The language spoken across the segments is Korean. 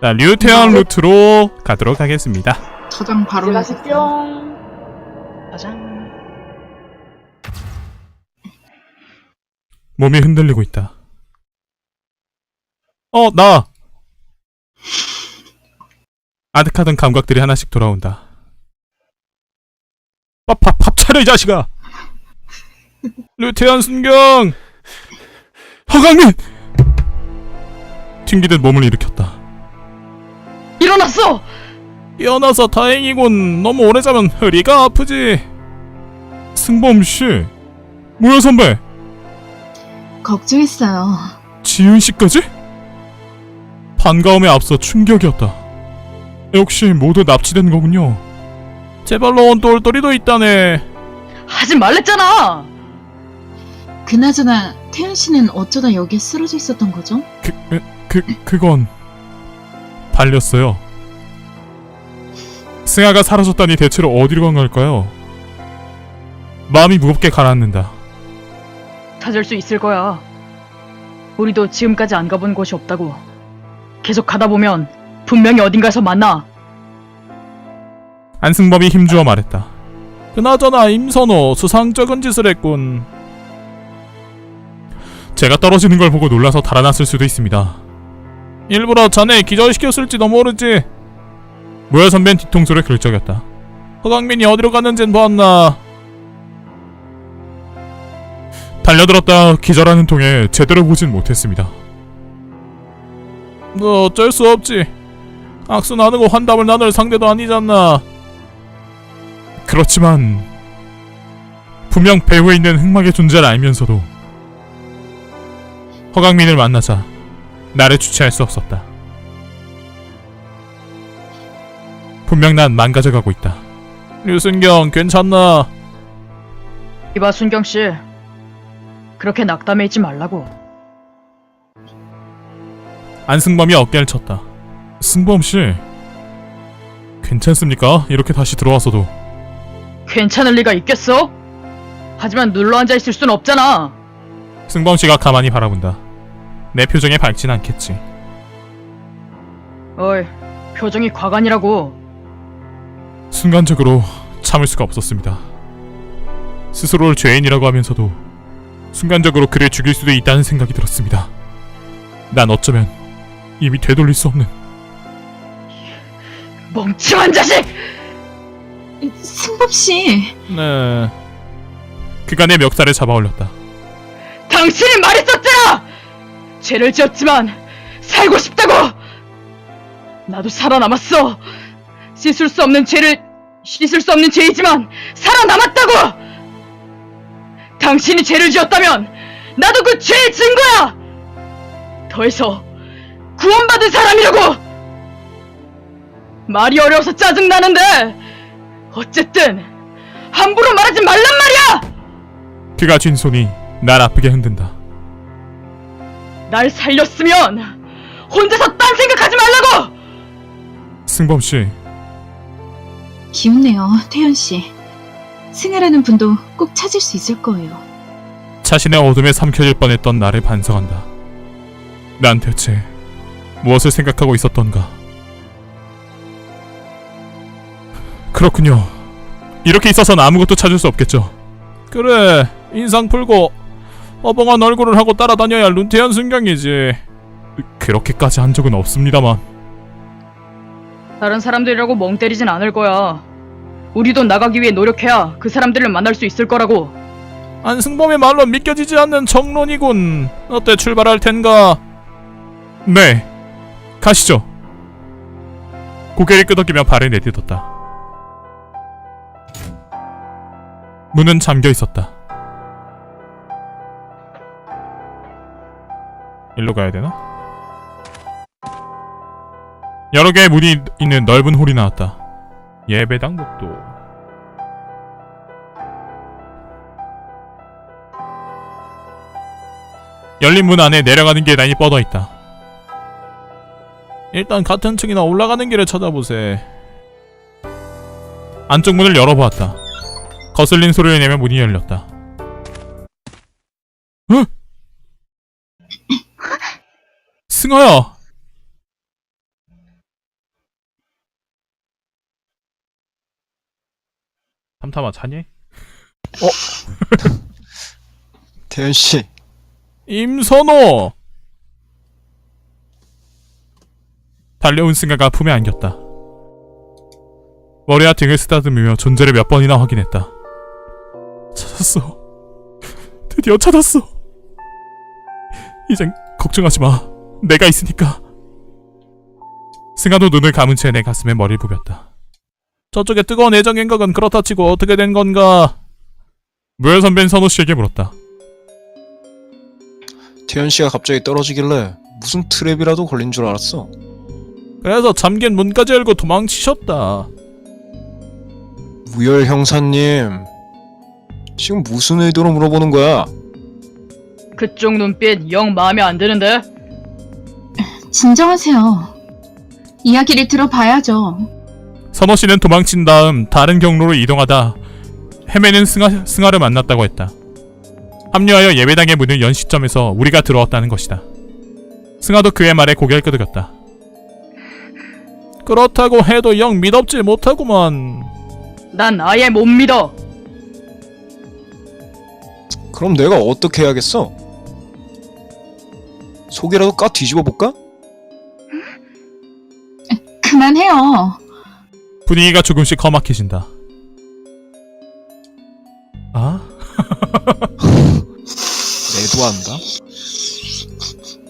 자, 류태현 루트로 가도록 하겠습니다. 저장 바로. 해주세요. 짜잔. 몸이 흔들리고 있다. 어, 나! 아득하던 감각들이 하나씩 돌아온다. 밥, 밥, 밥 차려, 이 자식아! 류태현 순경! 허강민! 튕기듯 몸을 일으켰다. 일어났어! 깨어나서 다행이군. 너무 오래 자면 허리가 아프지. 승범 씨, 뭐야 선배? 걱정했어요. 지윤 씨까지? 반가움에 앞서 충격이었다. 역시 모두 납치된 거군요. 제발로 온 똘똘이도 있다네. 하지 말랬잖아! 그나저나 태연 씨는 어쩌다 여기에 쓰러져 있었던 거죠? 그, 그, 그 그건 발렸어요. 승아가 사라졌다니 대체로 어디로 간 걸까요? 마음이 무겁게 가라앉는다. 찾을 수 있을 거야. 우리도 지금까지 안 가본 곳이 없다고. 계속 가다 보면 분명히 어딘가에서 만나. 안승범이 힘주어 말했다. 그나저나 임선호 수상쩍은 짓을 했군. 제가 떨어지는 걸 보고 놀라서 달아났을 수도 있습니다. 일부러 자네 기절시켰을지도 모르지. 모여 선배는 뒤통수를 긁적였다. 허강민이 어디로 갔는진 보았나. 달려들었다 기절하는 통에 제대로 보진 못했습니다. 너 어쩔 수 없지. 악수 나누고 환담을 나눌 상대도 아니잖아. 그렇지만 분명 배후에 있는 흑막의 존재를 알면서도 허강민을 만나자 나를 주체할 수 없었다. 분명 난 망가져가고 있다. 류순경 괜찮나? 이봐, 순경씨. 그렇게 낙담해 있지 말라고. 안승범이 어깨를 쳤다. 승범 씨 괜찮습니까? 이렇게 다시 들어와서도 괜찮을 리가 있겠어? 하지만 눌러 앉아 있을 순 없잖아. 승범 씨가 가만히 바라본다. 내 표정에 밝진 않겠지. 어이, 표정이 과간이라고. 순간적으로 참을 수가 없었습니다. 스스로를 죄인이라고 하면서도 순간적으로 그를 죽일 수도 있다는 생각이 들었습니다. 난 어쩌면 이미 되돌릴 수 없는 멍청한 자식! 승범 씨, 네. 내 멱살을 잡아 올렸다. 당신이 말했었잖아! 죄를 지었지만 살고 싶다고! 나도 살아남았어! 씻을 수 없는 죄를 씻을 수 없는 죄이지만 살아남았다고! 당신이 죄를 지었다면 나도 그 죄의 증거야! 더해서 구원받은 사람이라고! 말이 어려워서 짜증나는데 어쨌든 함부로 말하지 말란 말이야! 그가 쥔 손이 날 아프게 흔든다. 날 살렸으면 혼자서 딴 생각하지 말라고! 승범 씨, 기운내요, 태연 씨. 승아라는 분도 꼭 찾을 수 있을 거예요. 자신의 어둠에 삼켜질 뻔했던 나를 반성한다. 난 대체 무엇을 생각하고 있었던가? 그렇군요. 이렇게 있어선 아무것도 찾을 수 없겠죠. 그래, 인상 풀고 어벙한 얼굴을 하고 따라다녀야 룬태현 순경이지. 그렇게까지 한 적은 없습니다만. 다른 사람들이라고 멍 때리진 않을 거야. 우리도 나가기 위해 노력해야 그 사람들을 만날 수 있을 거라고. 안승범의 말로 믿겨지지 않는 정론이군. 어때 출발할 텐가? 네. 가시죠. 고개를 끄덕이며 발을 내딛었다. 문은 잠겨 있었다. 일로 가야 되나? 여러 개의 문이 있는 넓은 홀이 나왔다. 예배당 복도. 열린 문 안에 내려가는 계단이 뻗어 있다. 일단 같은 층이나 올라가는 길을 찾아보세. 안쪽 문을 열어보았다. 거슬린 소리를 내며 문이 열렸다. 응? 승아야. 탐탐아 자니? 어? 대현 씨. 임선호. 달려온 승아가 품에 안겼다. 머리와 등을 쓰다듬으며 존재를 몇 번이나 확인했다. 찾았어. 드디어 찾았어. 이젠 걱정하지 마. 내가 있으니까. 승아도 눈을 감은 채 내 가슴에 머리를 부볐다. 저쪽에 뜨거운 애정 행각은 그렇다 치고 어떻게 된 건가? 무열 선배는 선호 씨에게 물었다. 태연 씨가 갑자기 떨어지길래 무슨 트랩이라도 걸린 줄 알았어. 그래서 잠긴 문까지 열고 도망치셨다. 무열 형사님, 지금 무슨 의도로 물어보는 거야? 그쪽 눈빛 영 마음에 안 드는데? 진정하세요. 이야기를 들어봐야죠. 선호 씨는 도망친 다음 다른 경로로 이동하다 헤매는 승하, 승하를 만났다고 했다. 합류하여 예배당의 문을 연 시점에서 우리가 들어왔다는 것이다. 승하도 그의 말에 고개를 끄덕였다. 그렇다고 해도 영 믿업지 못하구만. 난 아예 못 믿어. 그럼 내가 어떻게 해야겠어? 속이라도 까 뒤집어 볼까? 그만해요. 분위기가 조금씩 험악해진다. 아? 매도한다?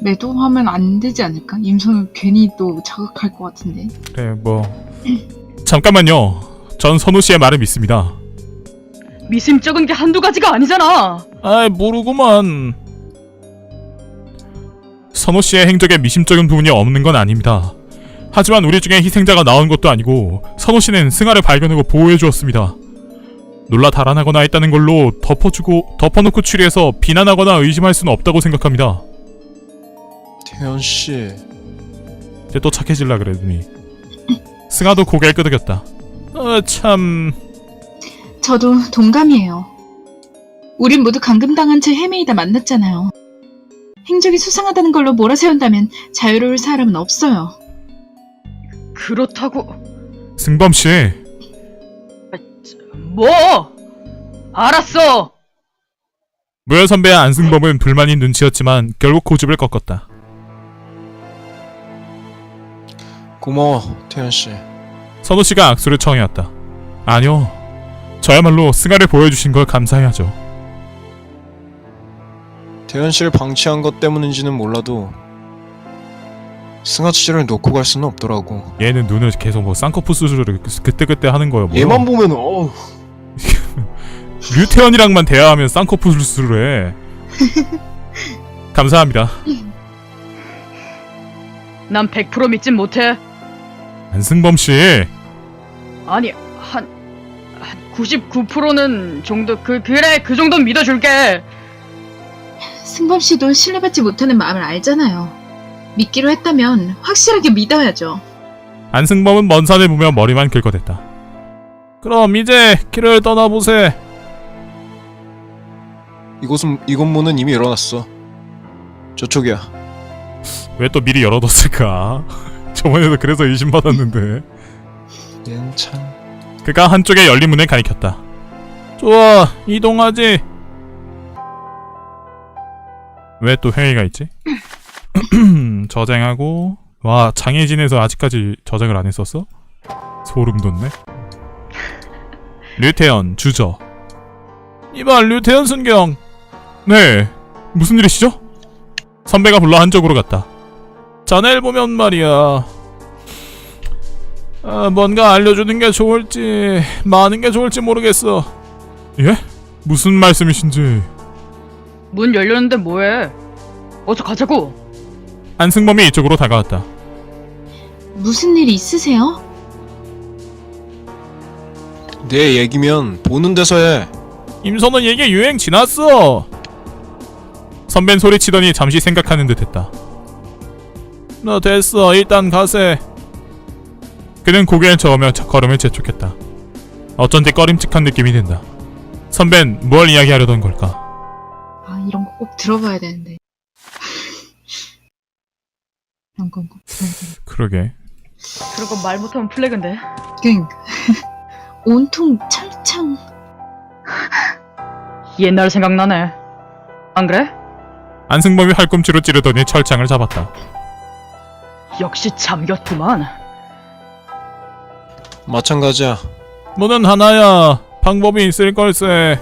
매도하면 안 되지 않을까? 임선을 괜히 또 자극할 것 같은데. 그래 뭐 잠깐만요. 전 선호 씨의 말을 믿습니다. 미심쩍은 게 한두 가지가 아니잖아. 아이 모르구만. 선호 씨의 행적에 미심쩍은 부분이 없는 건 아닙니다. 하지만 우리 중에 희생자가 나온 것도 아니고 선호 씨는 승아를 발견하고 보호해 주었습니다. 놀라 달아나거나 했다는 걸로 덮어주고 덮어놓고 추리해서 비난하거나 의심할 수는 없다고 생각합니다. 태연 씨, 이제 또 착해질라 그래 눈이. 승아도 고개를 끄덕였다. 아 참. 저도 동감이에요. 우린 모두 감금당한 채 헤매이다 만났잖아요. 행적이 수상하다는 걸로 몰아세운다면 자유로울 사람은 없어요. 그렇다고 승범 씨. 뭐? 알았어. 무열 선배와 안승범은 불만인 눈치였지만 결국 고집을 꺾었다. 고마워, 태연 씨. 선우 씨가 악수를 청해왔다. 아니요. 저야말로 승아를 보여주신 걸 감사해야죠. 태연 씨를 방치한 것 때문인지는 몰라도 승아 씨를 놓고 갈 수는 없더라고. 얘는 눈을 계속 뭐 쌍꺼풀 수술을 그때그때 하는 거예요. 뭐. 얘만 보면 어우, 류태현이랑만 대화하면 쌍꺼풀 수술을 해. 감사합니다. 난 100% 믿진 못해. 안승범 씨. 아니 한, 한 99%는 정도 그 그래 그 정도는 믿어줄게. 승범 씨도 신뢰받지 못하는 마음을 알잖아요. 믿기로 했다면 확실하게 믿어야죠. 안승범은 먼 산을 보며 머리만 긁어댔다. 그럼 이제 길을 떠나보세. 이곳은 이곳 문은 이미 열어놨어. 저쪽이야. 왜 또 미리 열어뒀을까? 저번에도 그래서 의심받았는데. 얜 참. 그가 한쪽의 열린 문을 가리켰다. 좋아, 이동하지. 왜 또 회의가 있지? 저장하고 와 장애진에서 아직까지 저장을 안 했었어? 소름 돋네. 류태현 주저. 이봐 류태현 순경. 네 무슨 일이시죠? 선배가 불러 한쪽으로 갔다. 자네를 보면 말이야. 아, 뭔가 알려주는 게 좋을지 많은 게 좋을지 모르겠어. 예? 무슨 말씀이신지. 문 열렸는데 뭐해? 어서 가자고. 안승범이 이쪽으로 다가왔다. 무슨 일이 있으세요? 내 얘기면 보는 데서 해. 임선원 얘기 유행 지났어. 선배는 소리치더니 잠시 생각하는 듯했다. 너 됐어. 일단 가세. 그는 고개를 저으며 걸음을 재촉했다. 어쩐지 꺼림칙한 느낌이 든다. 선배는 뭘 이야기하려던 걸까? 아, 이런 거 꼭 들어봐야 되는데. 건 되는데. 그러게. 그러고 말 못하면 플래그인데. 그러니까. 온통 철, 참 옛날 생각나네. 안 그래? 안승범이 활꿈치로 찌르더니 철창을 잡았다. 역시 잠겼구만. 마찬가지야. 문은 하나야. 방법이 있을 걸세.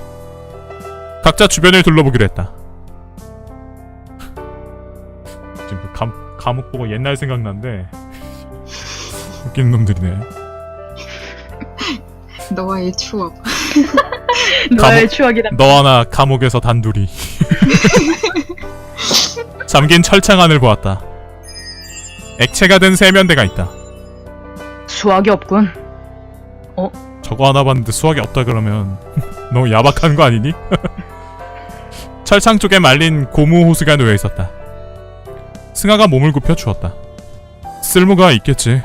각자 주변을 둘러보기로 했다. 감, 감옥 보고 옛날 생각난데 웃기는 놈들이네. 너와의 추억. 너의 추억이다. 너와 나 감옥에서 단둘이 잠긴 철창 안을 보았다. 액체가 된 세면대가 있다. 수학이 없군. 저거 하나 봤는데 수학이 없다 그러면 너무 야박한 거 아니니? 철창 쪽에 말린 고무 호스가 놓여 있었다. 승아가 몸을 굽혀 주었다. 쓸모가 있겠지.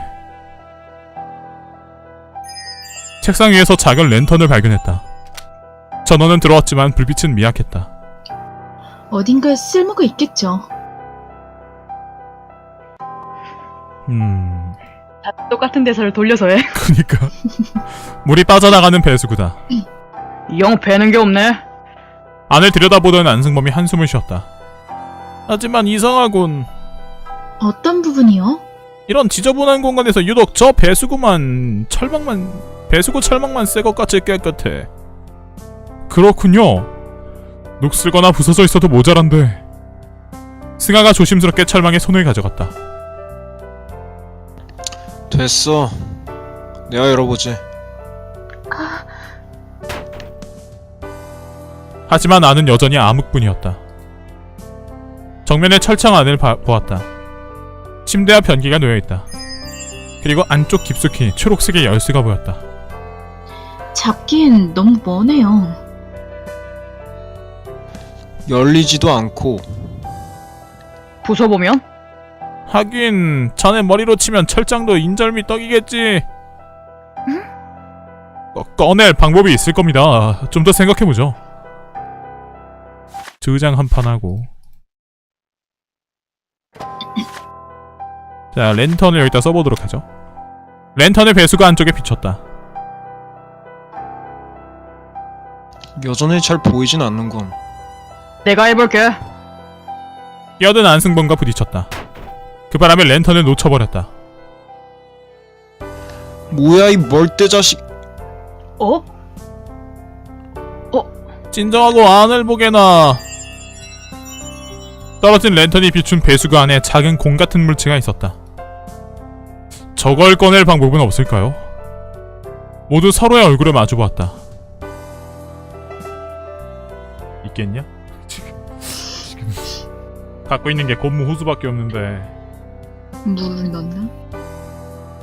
책상 위에서 작은 랜턴을 발견했다. 전원은 들어왔지만 불빛은 미약했다. 어딘가에 쓸모가 있겠죠. 음, 다 똑같은 대사를 돌려서 해. 그니까 물이 빠져나가는 배수구다. 영 배는 게 없네. 안을 들여다보던 안승범이 한숨을 쉬었다. 하지만 이상하군. 어떤 부분이요? 이런 지저분한 공간에서 유독 저 배수구만 철망만 배수구 철망만 새것 같이 깨끗해. 그렇군요. 녹슬거나 부서져 있어도 모자란데. 승아가 조심스럽게 철망에 손을 가져갔다. 됐어. 내가 열어보지. 하지만 나는 여전히 암흑뿐이었다. 정면의 철창 안을 봐- 보았다. 침대와 변기가 놓여 있다. 그리고 안쪽 깊숙이 초록색의 열쇠가 보였다. 잡기엔 너무 머네요. 열리지도 않고 부숴보면? 하긴 자네 머리로 치면 철장도 인절미 떡이겠지. 어, 꺼낼 방법이 있을 겁니다. 좀 더 생각해보죠. 저장 한 판 하고. 자, 랜턴을 여기다 써보도록 하죠. 랜턴의 배수가 안쪽에 비쳤다. 여전히 잘 보이진 않는군. 내가 해볼게. 끼어든 안승범과 부딪혔다. 그 바람에 랜턴을 놓쳐버렸다. 뭐야 이 멀대 자식. 어? 진정하고 안을 보게나. 떨어진 랜턴이 비춘 배수구 안에 작은 공 같은 물체가 있었다. 저걸 꺼낼 방법은 없을까요? 모두 서로의 얼굴을 마주보았다. 있겠냐? 지금 지금 갖고 있는 게 고무 호수밖에 없는데. 물을 넣나?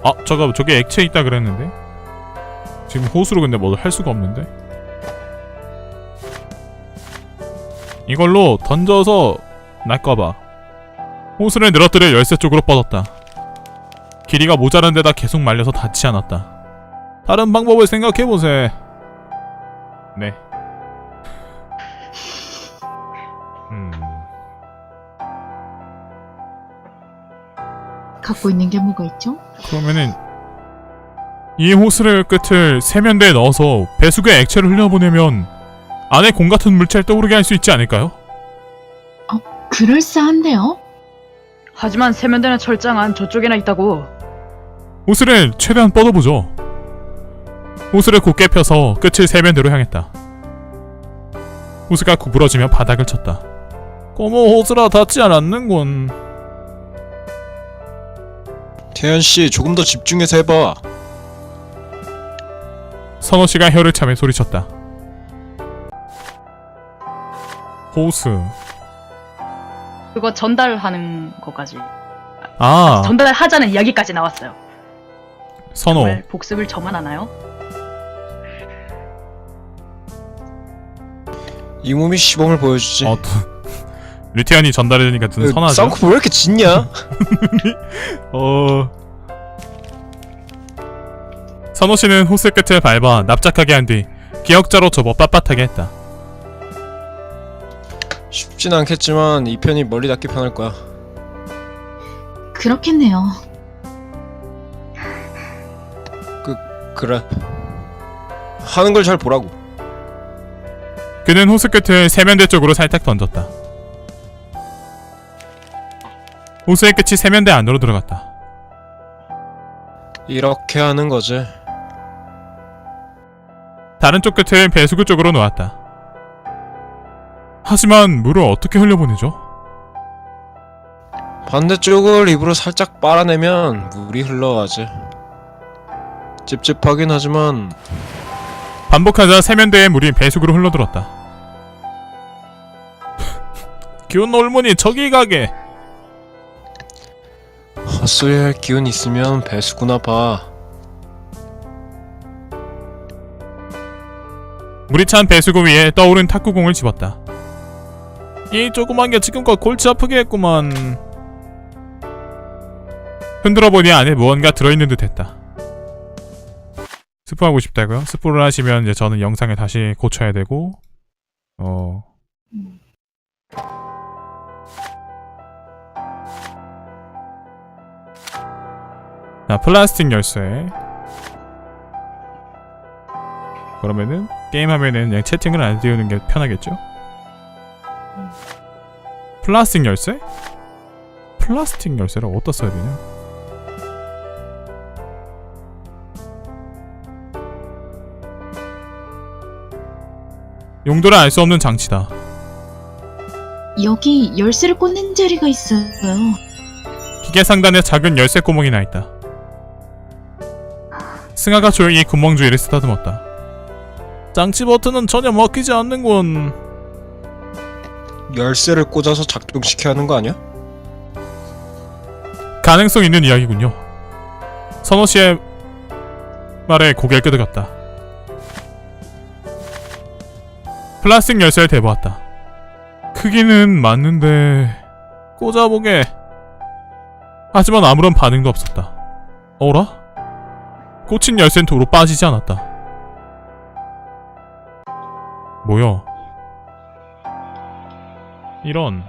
아, 저거 저게 액체 있다 그랬는데. 지금 호수로 근데 뭐할 수가 없는데. 이걸로 던져서 날까봐 호수를 늘어뜨려 열쇠 쪽으로 뻗었다. 길이가 모자란 데다 계속 말려서 닿지 않았다. 다른 방법을 생각해보세. 네. 음, 갖고 있는 게 뭐가 있죠? 그러면은 이 호스를 끝을 세면대에 넣어서 배수구에 액체를 흘려보내면 안에 공 같은 물체를 떠오르게 할 수 있지 않을까요? 그럴싸한데요? 하지만 세면대는 철장 안 저쪽에나 있다고. 호스를 최대한 뻗어보죠. 호스를 곧게 펴서 끝을 세면대로 향했다. 호스가 구부러지며 바닥을 쳤다. 고모 호스라 닿지 않았는군. 태연 씨 조금 더 집중해서 해봐. 선호 씨가 혀를 차며 소리쳤다. 호스. 그거 전달하는 거까지. 아, 전달하자는 이야기까지 나왔어요. 선호. 정말 복습을 저만 하나요? 이 몸이 시범을 보여주지. 어, 또 류태현이 전달해주니까 좀 으, 선하죠? 싸움코 왜 이렇게 짖냐? 어. 선호 씨는 호스 끝을 밟아 납작하게 한 뒤 기역자로 접어 빳빳하게 했다. 쉽진 않겠지만 이 편이 멀리 닿기 편할 거야. 그렇겠네요. 그래. 하는 걸 잘 보라고. 그는 호스 끝을 세면대 쪽으로 살짝 던졌다. 호스의 끝이 세면대 안으로 들어갔다. 이렇게 하는 거지. 다른 쪽 끝을 배수구 쪽으로 놓았다. 하지만 물을 어떻게 흘려보내죠? 반대쪽을 입으로 살짝 빨아내면 물이 흘러가지. 찝찝하긴 하지만 반복하자 세면대에 물이 배수구로 흘러들었다. 기운 올무니 저기 가게. 헛소리 할 기운 있으면 배수구나 봐. 물이 찬 배수구 위에 떠오른 탁구공을 집었다. 이 조그만 게 지금껏 골치 아프게 했구만. 흔들어 보니 안에 무언가 들어있는 듯했다. 스포하고 싶다고요? 스포를 하시면 이제 저는 영상을 다시 고쳐야 되고, 어. 자, 플라스틱 열쇠. 그러면은 게임하면은 그냥 채팅을 안 띄우는 게 편하겠죠? 플라스틱 열쇠? 플라스틱 열쇠를 어디다 써야 되냐? 용도를 알 수 없는 장치다. 여기 열쇠를 꽂는 자리가 있어요. 기계 상단에 작은 열쇠 구멍이 나 있다. 승아가 조용히 구멍 주위를 쓰다듬었다. 장치 버튼은 전혀 먹히지 않는군. 열쇠를 꽂아서 작동시켜야 하는 거 아니야? 가능성 있는 이야기군요. 선호 씨의 말에 고개를 끄덕였다. 플라스틱 열쇠를 대보았다. 크기는 맞는데 꽂아보게. 하지만 아무런 반응도 없었다. 어라? 꽂힌 열쇠는 도로 빠지지 않았다. 뭐야? 이런.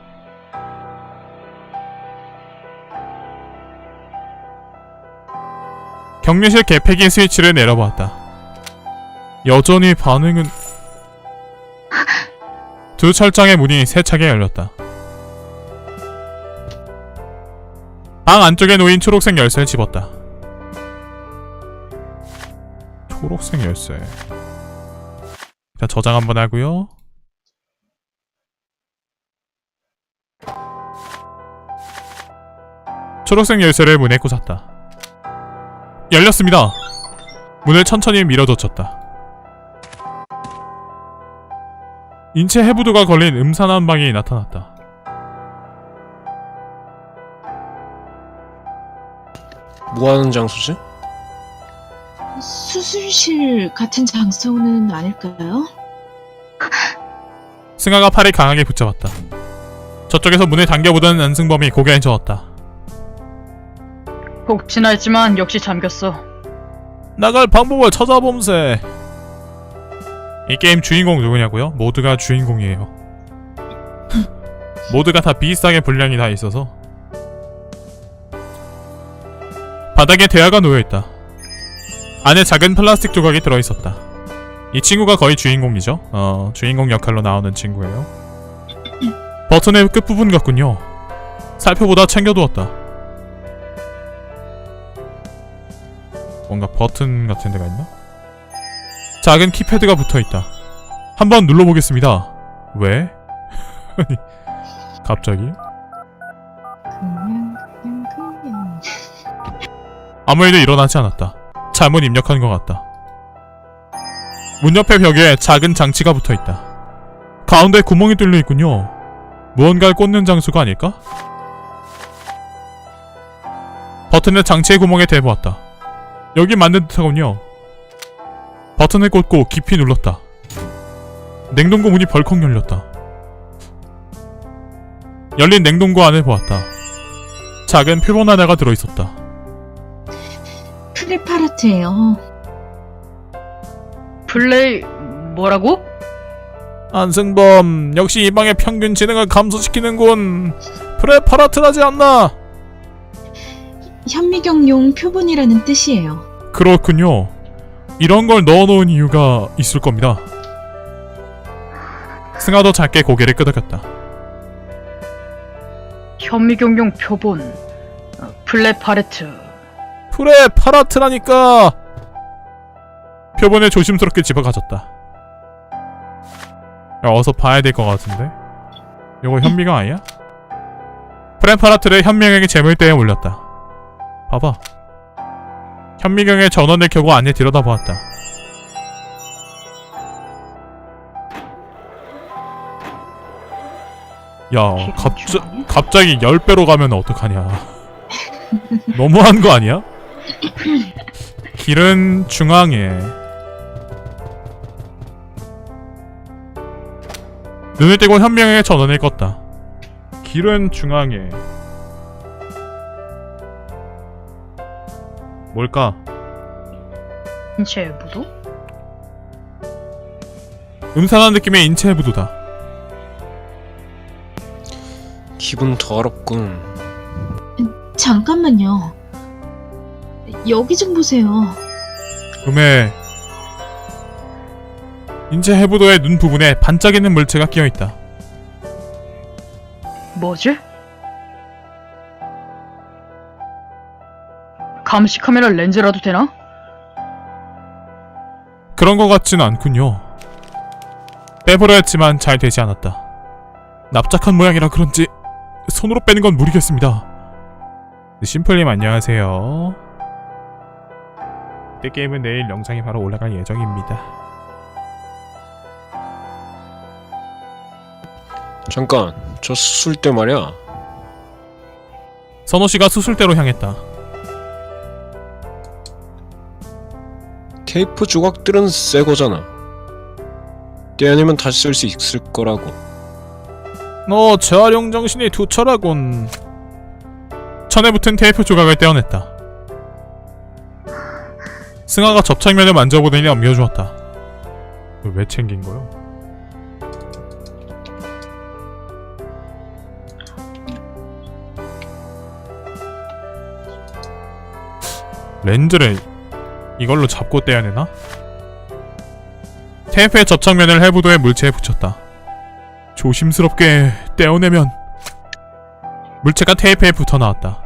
격리실 개폐기 스위치를 내려보았다. 여전히 반응은 두 철장의 문이 세차게 열렸다. 방 안쪽에 놓인 초록색 열쇠를 집었다. 초록색 열쇠. 자 저장 한번 하고요. 초록색 열쇠를 문에 꽂았다. 열렸습니다. 문을 천천히 밀어젖혔다. 인체 해부도가 걸린 음산한 방이 나타났다. 뭐 하는 장소지? 수술실 같은 장소는 아닐까요? 승아가 팔을 강하게 붙잡았다. 저쪽에서 문을 당겨보던 안승범이 고개를 저었다. 혹시나 했지만 역시 잠겼어. 나갈 방법을 찾아봄세. 이 게임 주인공 누구냐고요? 모두가 주인공이에요. 모두가 다 비슷하게 분량이 다 있어서 바닥에 대야가 놓여 있다. 안에 작은 플라스틱 조각이 들어 있었다. 이 친구가 거의 주인공이죠. 어, 주인공 역할로 나오는 친구예요. 버튼의 끝부분 같군요. 살펴보다 챙겨두었다. 뭔가 버튼 같은 데가 있나? 작은 키패드가 붙어 있다. 한번 눌러보겠습니다. 왜? 아니, 갑자기? 아무 일도 일어나지 않았다. 잘못 입력한 것 같다. 문 옆에 벽에 작은 장치가 붙어 있다. 가운데 구멍이 뚫려 있군요. 무언가를 꽂는 장소가 아닐까? 버튼을 장치의 구멍에 대보았다. 여기 맞는 듯하군요. 버튼을 꽂고 깊이 눌렀다. 냉동고 문이 벌컥 열렸다. 열린 냉동고 안을 보았다. 작은 표본 하나가 들어있었다. 프레파라트예요. 플레이 뭐라고? 안승범 역시 이 방의 평균 지능을 감소시키는군 프레파라트라지 않나 현미경용 표본이라는 뜻이에요. 그렇군요 이런 걸 넣어놓은 이유가 있을 겁니다. 승아도 작게 고개를 끄덕였다. 현미경용 표본, 어, 플랫 파레트. 프레 파라트라니까 표본에 조심스럽게 집어 가졌다 야 어서 봐야 될 것 같은데 이거 현미경 아니야? 프레파라트를 현미경의 재물대에 올렸다 봐봐 현미경의 전원을 켜고 안에 들여다보았다. 야 갑자, 갑자기 10배로 가면 어떡하냐. 너무한 거 아니야? 길은 중앙에. 눈을 떼고 현명하게 전원을 껐다. 길은 중앙에 뭘까? 인체 부도? 음산한 느낌의 인체 부두다. 기분 더럽군. 잠깐만요. 여기 좀 보세요. 음에 인체 해부도의 눈 부분에 반짝이는 물체가 끼어 있다. 뭐지? 감시 카메라 렌즈라도 되나? 그런 것 같지는 않군요. 빼보려 했지만 잘 되지 않았다. 납작한 모양이라 그런지 손으로 빼는 건 무리겠습니다. 심플님 안녕하세요. 이 게임은 내일 영상이 바로 올라갈 예정입니다. 잠깐, 저 수술대 말이야. 선호 씨가 수술대로 향했다. 테이프 조각들은 새 거잖아. 때 아니면 다시 쓸 수 있을 거라고. 너 재활용 정신이 투철하군. 천에 붙은 테이프 조각을 떼어냈다. 승아가 접착면을 만져보더니 넘겨주었다. 왜 챙긴 거요? 렌즈를 이걸로 잡고 떼야 되나? 테이프의 접착면을 해부도의 물체에 붙였다. 조심스럽게 떼어내면 물체가 테이프에 붙어 나왔다.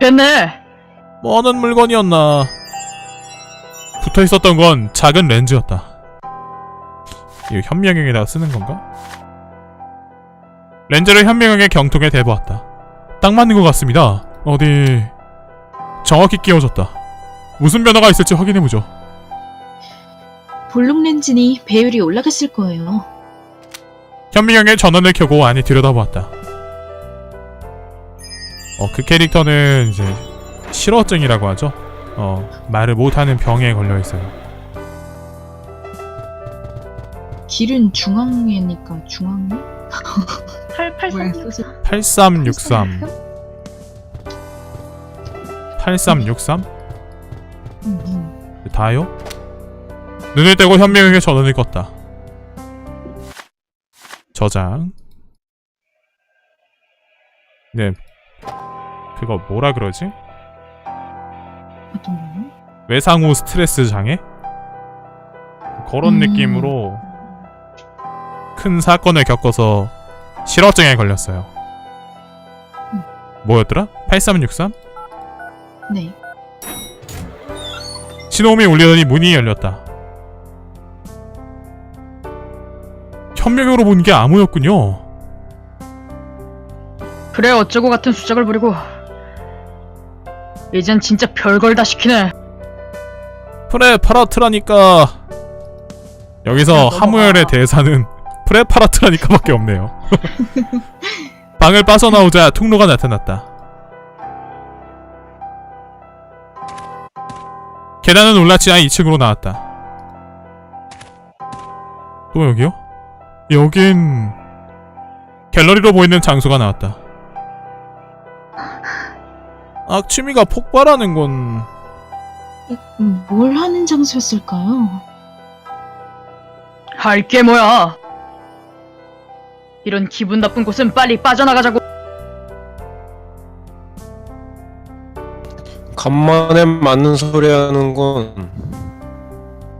됐네! 뭐하는 물건이었나? 붙어 있었던 건 작은 렌즈였다. 이거 현미경에다 쓰는 건가? 렌즈를 현미경의 경통에 대보았다. 딱 맞는 것 같습니다. 어디 정확히 끼워졌다. 무슨 변화가 있을지 확인해보죠. 볼록 렌즈니 배율이 올라갔을 거예요. 현미경의 전원을 켜고 안에 들여다보았다. 어, 그 캐릭터는 이제 실어증이라고 하죠. 어, 말을 못하는 병에 걸려 있어요. 길은 중앙에니까 중앙에? 883. 8363 8363? 음, 음. 다요? 눈을 떼고 현명하게 전원을 껐다. 저장. 네. 그거 뭐라 그러지? 어떤 거요? 외상 후 스트레스 장애? 그런 음. 느낌으로 큰 사건을 겪어서 실어증에 걸렸어요. 음. 뭐였더라? 8363? 네. 신호음이 울리더니 문이 열렸다. 현명으로 본게 암호였군요. 그래 어쩌고 같은 수작을 부리고 이젠 진짜 별걸 다 시키네 프레파라트라니까. 여기서 야, 넘어가. 하무엘의 대사는 프레파라트라니까밖에 없네요. 방을 빠져나오자 통로가 나타났다. 계단은 올라치아 2층으로 나왔다. 또 여기요? 여긴 갤러리로 보이는 장소가 나왔다. 악취미가 폭발하는 건 음, 뭘 하는 장소였을까요? 할 게 뭐야 이런 기분 나쁜 곳은 빨리 빠져나가자고 간만에 맞는 소리 하는 건